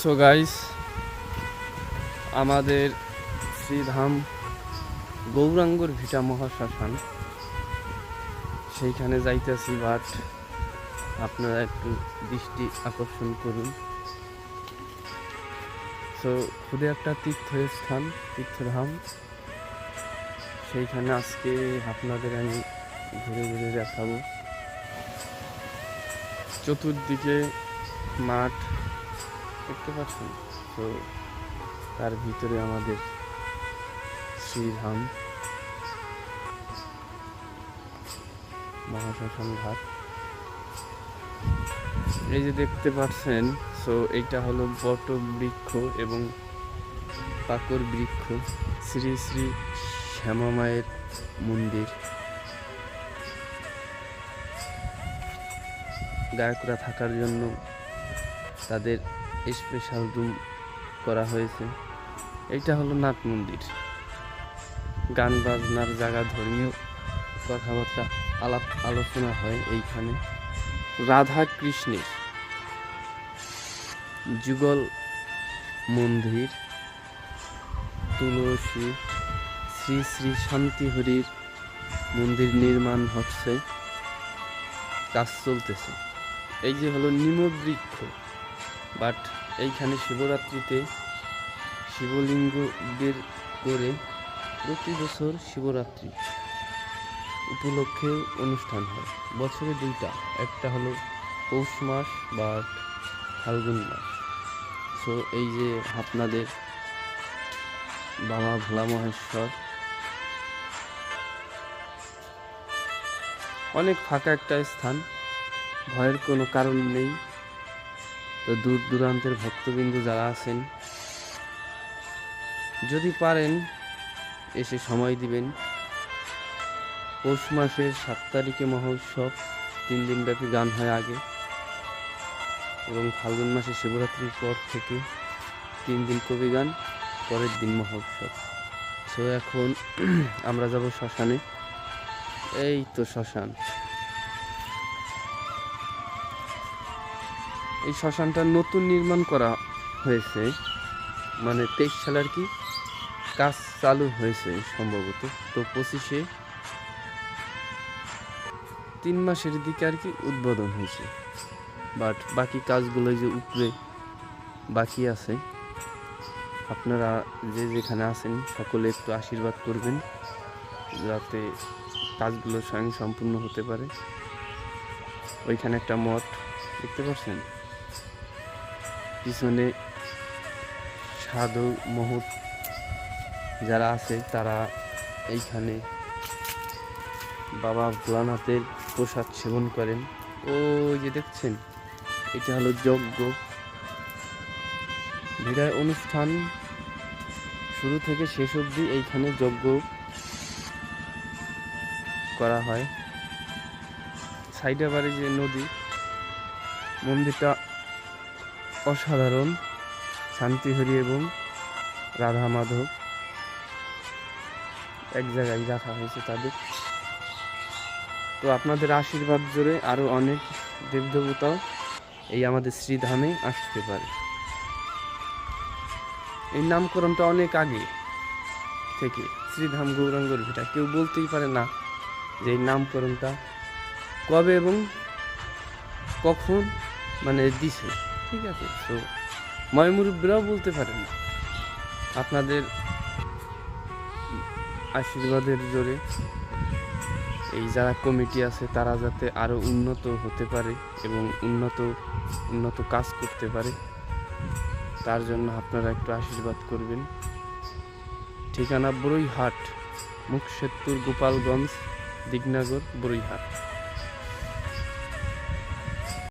So guys আমাদের শ্রীধাম গৌরাঙ্গর ভিটা মহাশ্মশান। সেইখানে যাইতেছি বাট আপনারা একটু দৃষ্টি আকর্ষণ করুন। সো খুদে একটা তীর্থস্থান, তীর্থধাম। সেইখানে আজকে আপনাদের আমি ঘুরে ঘুরে দেখাবো। চতুর্দিকে মাঠ দেখতে পাচ্ছেন তো তার ভিতরে আমাদের শ্রীধাম মহাশ্মশান ঘাট। এই যে দেখতে পাচ্ছেন সো এইটা হলো বট বৃক্ষ এবং পাকর বৃক্ষ। শ্রী শ্রী শ্যামা মায়ের মন্দির। গায়করা থাকার জন্য তাদের স্পেশাল রুম করা হয়েছে। এটা হলো নাট মন্দির। গান বাজনার জায়গা, ধর্মীয় কথাবার্তা, আলাপ আলোচনা হয় এইখানে। রাধা কৃষ্ণের যুগল মন্দির, তুলসী, শ্রী শ্রী শান্তিহরির মন্দির নির্মাণ হচ্ছে, কাজ চলতেছে। এই যে হলো নিমবৃক্ষ বাট এইখানে শিবরাত্রিতে শিবলিঙ্গ বের করে প্রতি বছর শিবরাত্রি উপলক্ষে অনুষ্ঠান হয়। বছরে দুইটা, একটা হলো পৌষ মাস বা ফাল্গুন মাস। সো এই যে আপনাদের বাবা ভোলা মহেশ্বর, অনেক ফাঁকা একটা স্থান, ভয়ের কোনো কারণ নেই। তো দূর দূরান্তের ভক্তবিন্দু যারা আছেন, যদি পারেন এসে সময় দিবেন। পৌষ মাসের সাত তারিখে মহোৎসব, তিন দিনব্যাপী গান হয় আগে এবং ফাল্গুন মাসে শিবরাত্রির পর থেকে তিন দিন কবি গান, পরের দিন মহোৎসব। সো এখন আমরা যাব শ্মশানে। এই তো শ্মশান। এই শ্মশানটা নতুন নির্মাণ করা হয়েছে। মানে তেইশ সাল আর কি কাজ চালু হয়েছে সম্ভবত। তো পঁচিশে তিন মাসের দিকে আর কি উদ্বোধন হয়েছে। বাট বাকি কাজগুলো যে উপরে বাকি আছে, আপনারা যে যেখানে আছেন সকলে একটু আশীর্বাদ করবেন, যাতে কাজগুলো স্বয়ং সম্পূর্ণ হতে পারে। ওইখানে একটা মঠ, দেখতে পাচ্ছেন? পিছনে সাধু মহুত যারা আছে, তারা এইখানে বাবা ভোলানাথের প্রসাদ সেবন করেন। ও যে দেখছেন, এটা হলো যজ্ঞ। বিদায় অনুষ্ঠান শুরু থেকে শেষ অবধি এইখানে যজ্ঞ করা হয়। সাইডে বাড়ি যে নদী, মন্দিরটা অসাধারণ। শান্তিহরি এবং রাধা মাধব। এক জায়গায় রাখা হয়েছে তাদের। তো আপনাদের আশীর্বাদ জোরে আরও অনেক দেবদেবতাও এই আমাদের শ্রীধামে আসতে পারে। এই নামকরণটা অনেক আগে থেকে শ্রীধাম গৌরাঙ্গর ভিটা। কেউ বলতেই পারে না যে এই নামকরণটা কবে এবং কখন মানে দিছে। ঠিক আছে, তো ময়মুরব্বীরাও বলতে পারেন আপনাদের আশীর্বাদের জোরে এই যারা কমিটি আছে, তারা যাতে আরও উন্নত হতে পারে এবং উন্নত উন্নত কাজ করতে পারে, তার জন্য আপনারা একটু আশীর্বাদ করবেন। ঠিকানা বরৈহাট মুখশেত্তুর গোপালগঞ্জ, দিগনগর বরৈহাট